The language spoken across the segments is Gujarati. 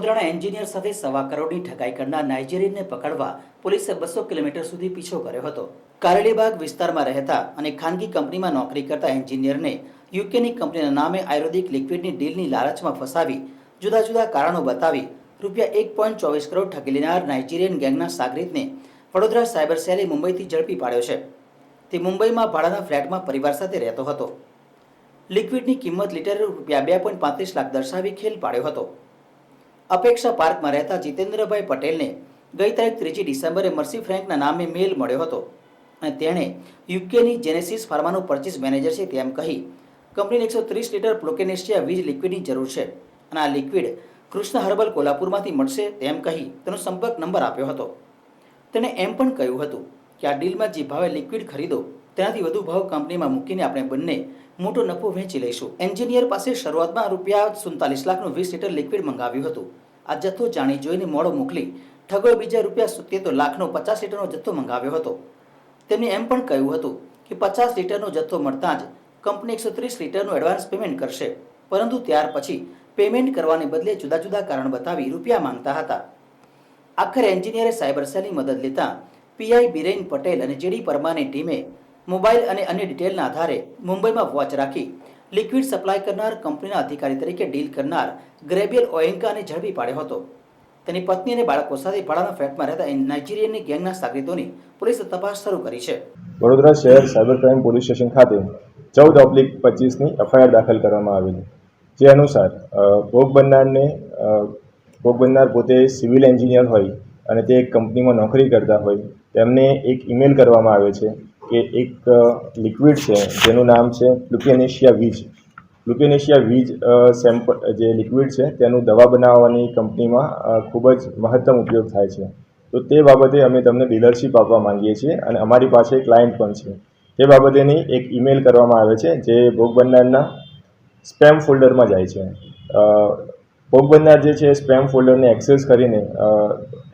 વડોદરાના એન્જિનિયર સાથે સવા કરોડની ઠગાઈ કરનાર નાઇજેરિયનને પકડવા પોલીસે બસો કિલોમીટર સુધી પીછો કર્યો હતો. કારેલીબાગ વિસ્તારમાં રહેતા અને ખાનગી કંપનીમાં નોકરી કરતા એન્જિનિયરને યુકેની કંપનીના નામે આયુર્વેદિક લિક્વિડની ડીલની લાલચમાં ફસાવી, જુદા જુદા કારણો બતાવી રૂપિયા એક પોઈન્ટ ચોવીસ કરોડ ઠગી લેનાર નાઇજીરિયન ગેંગના સાગરીતને વડોદરા સાયબર સેલે મુંબઈથી ઝડપી પાડ્યો છે. તે મુંબઈમાં ભાડાના ફ્લેટમાં પરિવાર સાથે રહેતો હતો. લિક્વિડની કિંમત લીટરે રૂપિયા બે પોઈન્ટ પાંત્રીસ લાખ દર્શાવી ખેલ પાડ્યો હતો. અપેક્ષા પાર્કમાં રહેતા જીતેન્દ્રભાઈ પટેલને ગઈ તારીખ ત્રીજી ડિસેમ્બરે મર્સી ફ્રેન્કના નામે મેલ મળ્યો હતો. અને તેણે યુકેની જેનેસિસ ફાર્માનું પરચેસ મેનેજર છે તેમ કહી, કંપનીને એકસો ત્રીસ લીટર પ્લોકેનેશિયા વીજ લિક્વિડની જરૂર છે અને આ લિક્વિડ કૃષ્ણ હર્બલ કોલ્હાપુરમાંથી મળશે તેમ કહી તેનો સંપર્ક નંબર આપ્યો હતો. તેણે એમ પણ કહ્યું હતું કે આ ડીલમાં જે ભાવે લિક્વિડ ખરીદો તેનાથી વધુ ભાવ કંપનીમાં મૂકીને આપણે બંને મોટો નફો વહેંચી લઈશું. એન્જિનિયર પાસે શરૂઆતમાં રૂપિયા સુડતાલીસ લાખનું વીસ લીટર લિક્વિડ મંગાવ્યું હતું. આ જથ્થો જાણી જોઈને મોડો મોકલી ઠગોએ બીજા રૂપિયા સિત્તેર લાખનો પચાસ લીટરનો જથ્થો મંગાવ્યો હતો. તેમણે એમ પણ કહ્યું હતું કે પચાસ લીટરનો જથ્થો મળતાં જ કંપની એકસો ત્રીસ લીટરનું એડવાન્સ પેમેન્ટ કરશે. પરંતુ ત્યાર પછી પેમેન્ટ કરવાને બદલે જુદા જુદા કારણ બતાવી રૂપિયા માંગતા હતા. આખરે એન્જિનિયરે સાયબર સેલની મદદ લેતા પીઆઈ બિરેન પટેલ અને જેડી પરમારની ટીમે મોબાઈલ અને અન્ય ડિટેલના આધારે મુંબઈમાં વોચ રાખી. લિક્વિડ સપ્લાય કરનાર કંપનીના અધિકારી તરીકે ડીલ કરનાર ગ્રેબિયલ ઓયંકાને ઝડપી પાડ્યો હતો. તેની પત્ની અને બાળકો સાથે ભાડાના ફ્લેટમાં રહેતા નાઇજીરિયનની ગેંગના સાગરીતોની પોલીસે તપાસ શરૂ કરી છે. વડોદરા શહેર સાયબર ક્રાઇમ પોલીસ સ્ટેશન ખાતે ચૌદ ઓબ્લિક પચીસની એફઆઈઆર દાખલ કરવામાં આવેલી જે અનુસાર ભોગ બનનારને ભોગ બનનાર પોતે સિવિલ એન્જિનિયર હોય અને તે એક કંપનીમાં નોકરી કરતા હોય, તેમને એક ઈમેલ કરવામાં આવે છે. કે એક લિક્વિડ છે, જેનું નામ છે લુકેનેશિયા વીજ લ્યુકેનેશિયા વીજ સેમ્પલ જે લિક્વિડ છે, તેનું દવા બનાવવાની કંપનીમાં ખૂબ જ મહત્તમ ઉપયોગ થાય છે. તો તે બાબતે અમે તમને ડીલરશીપ આપવા માંગીએ છીએ અને અમારી પાસે ક્લાયન્ટ પણ છે. તે બાબતેની એક ઈમેલ કરવામાં આવે છે, જે ભોગ બનનારના સ્પેમ ફોલ્ડરમાં જાય છે. ભોગ જે છે સ્પેમ ફોલ્ડરને એક્સેસ કરીને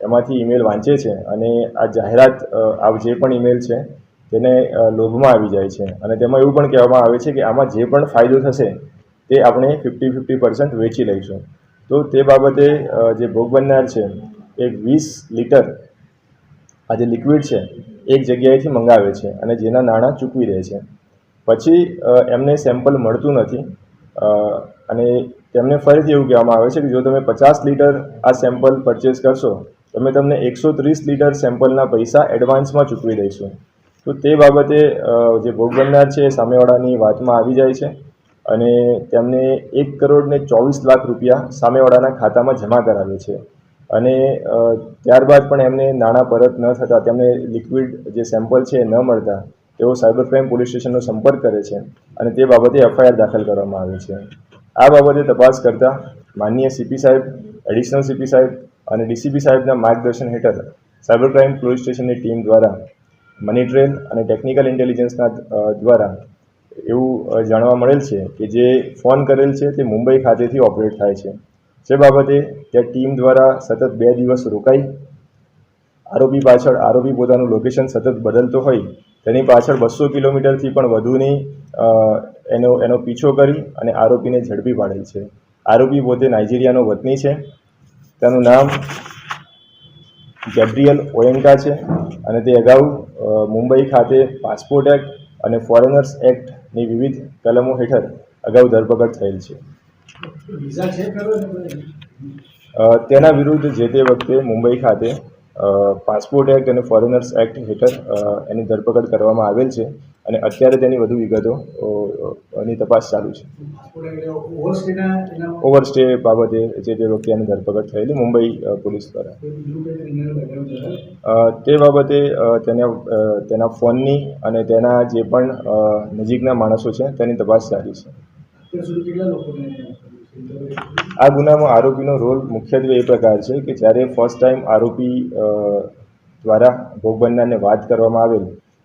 એમાંથી ઈમેલ વાંચે છે અને આ જાહેરાત આ જે પણ ઈમેલ છે તેને લોભમાં આવી જાય છે. અને તેમાં એવું પણ કહેવામાં આવે છે કે આમાં જે પણ ફાયદો થશે, તે આપણે ફિફ્ટી ફિફ્ટી પર્સન્ટ વેચી લઈશું. તો તે બાબતે જે ભોગ બનનાર છે, એ વીસ લીટર આ જે લિક્વિડ છે, એક જગ્યાએથી મંગાવે છે અને જેના નાણાં ચૂકવી દે છે. પછી એમને સેમ્પલ મળતું નથી. અને તેમને ફરીથી એવું કહેવામાં આવે છે કે જો તમે પચાસ લીટર આ સેમ્પલ પરચેસ કરશો અમે તમને એકસો ત્રીસ લીટર સેમ્પલના પૈસા એડવાન્સમાં ચૂકવી દઈશું. તો તે બાબતે જે ભોગ બનનાર છે સામેવાળાની વાતમાં આવી જાય છે અને તેમને એક કરોડ ને ચોવીસ લાખ રૂપિયા સામેવાળાના ખાતામાં જમા કરાવે છે. અને ત્યારબાદ પણ એમને નાણાં પરત ન થતાં તેમને લિક્વિડ જે સેમ્પલ છે એ ન મળતા તેઓ સાયબર ક્રાઇમ પોલીસ સ્ટેશનનો સંપર્ક કરે છે અને તે બાબતે એફઆઈઆર દાખલ કરવામાં આવે છે. આ બાબતે તપાસ કરતા માનનીય સીપી સાહેબ, એડિશનલ સીપી સાહેબ અને ડીસીપી સાહેબના માર્ગદર્શન હેઠળ સાયબર ક્રાઇમ પોલીસ સ્ટેશનની ટીમ દ્વારા મની ટ્રેલ અને ટેકનિકલ ઇન્ટેલિજન્સના દ્વારા એવું જાણવા મળેલ છે કે જે ફોન કરેલ છે તે મુંબઈ ખાતેથી ઓપરેટ થાય છે. જે બાબતે ત્યાં ટીમ દ્વારા સતત બે દિવસ રોકાઈ. આરોપી પાછળ આરોપી પોતાનું લોકેશન સતત બદલતો હોય. તેની પાછળ બસો કિલોમીટરથી પણ વધુની એનો એનો પીછો કરી અને આરોપીને ઝડપી પાડેલ છે. આરોપી પોતે નાઇજીરિયાનો વતની છે. તેનું નામ ગેબ્રિયલ ઓએન્કા છે અને તે અગાઉ મુંબઈ ખાતે પાસપોર્ટ એક્ટ અને ફોરેનર્સ એક્ટની વિવિધ કલમો હેઠળ અગાઉ ધરપકડ થયેલ છે. તેના વિરુદ્ધ જે તે વખતે મુંબઈ ખાતે પાસપોર્ટ એક્ટ અને ફોરેનર્સ એક્ટ હેઠળ એની ધરપકડ કરવામાં આવેલ છે અને અત્યારે તેની વધુ વિગતો અ, તપાસ ચાલુ છે. એના ઓવરસ્ટે બાબતે જે તે એની ધરપકડ થયેલી મુંબઈ પોલીસ દ્વારા. તે બાબતે તેના તેના ફોનની અને તેના જે પણ નજીકના માણસો છે તેની તપાસ ચાલી છે. આ ગુનામાં આરોપીનો રોલ મુખ્યત્વે એ પ્રકાર છે કે જ્યારે ફર્સ્ટ ટાઈમ આરોપી દ્વારા ભોગ બનનારને વાત કરવામાં આવેલ,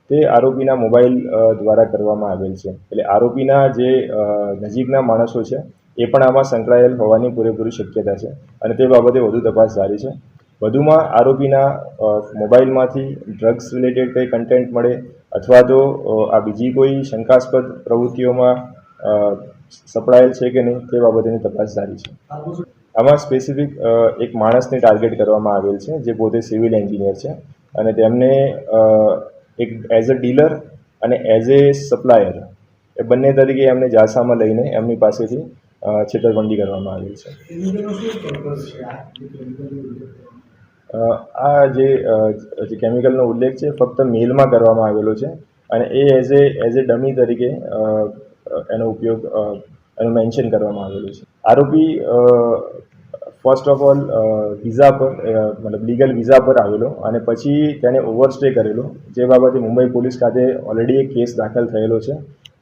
તે આરોપીના મોબાઈલ દ્વારા કરવામાં આવેલ છે. એટલે આરોપીના જે નજીકના માણસો છે, એ પણ આમાં સંકળાયેલ હોવાની પૂરેપૂરી શક્યતા છે અને તે બાબતે વધુ તપાસ જારી છે. વધુમાં આરોપીના મોબાઈલમાંથી ડ્રગ્સ રિલેટેડ કંઈ કન્ટેન્ટ મળે અથવા તો આ બીજી કોઈ શંકાસ્પદ પ્રવૃત્તિઓમાં સપડાયેલ છે કે નહીં તે બાબતેની તપાસ જારી છે. આમાં સ્પેસિફિક એક માણસને ટાર્ગેટ કરવામાં આવેલ છે, જે પોતે સિવિલ એન્જિનિયર છે અને તેમને એક એઝ અ ડીલર અને એઝ એ સપ્લાયર એ બંને તરીકે એમને જાસામાં લઈને એમની પાસેથી છેતરપિંડી કરવામાં આવેલ છે. આ જે કેમિકલનો ઉલ્લેખ છે ફક્ત મેલમાં કરવામાં આવેલો છે અને એ as a as a dummy તરીકે એનો ઉપયોગ એનું મેન્શન કરવામાં આવેલું છે. આરોપી ફર્સ્ટ ઓફ ઓલ વિઝા પર મતલબ લીગલ વિઝા પર આવેલો અને પછી તેને ઓવરસ્ટે કરેલો, જે બાબતે મુંબઈ પોલીસ ખાતે ઓલરેડી એક કેસ દાખલ થયેલો છે.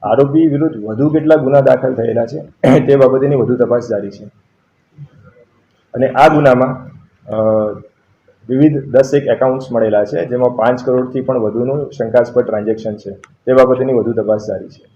આરોપી વિરુદ્ધ વધુ કેટલા ગુના દાખલ થયેલા છે, તે બાબતેની વધુ તપાસ જારી છે. અને આ ગુનામાં વિવિધ દસ એક એકાઉન્ટ્સ મળેલા છે, જેમાં પાંચ કરોડથી પણ વધુનું શંકાસ્પદ ટ્રાન્ઝેક્શન છે. તે બાબતેની વધુ તપાસ જારી છે.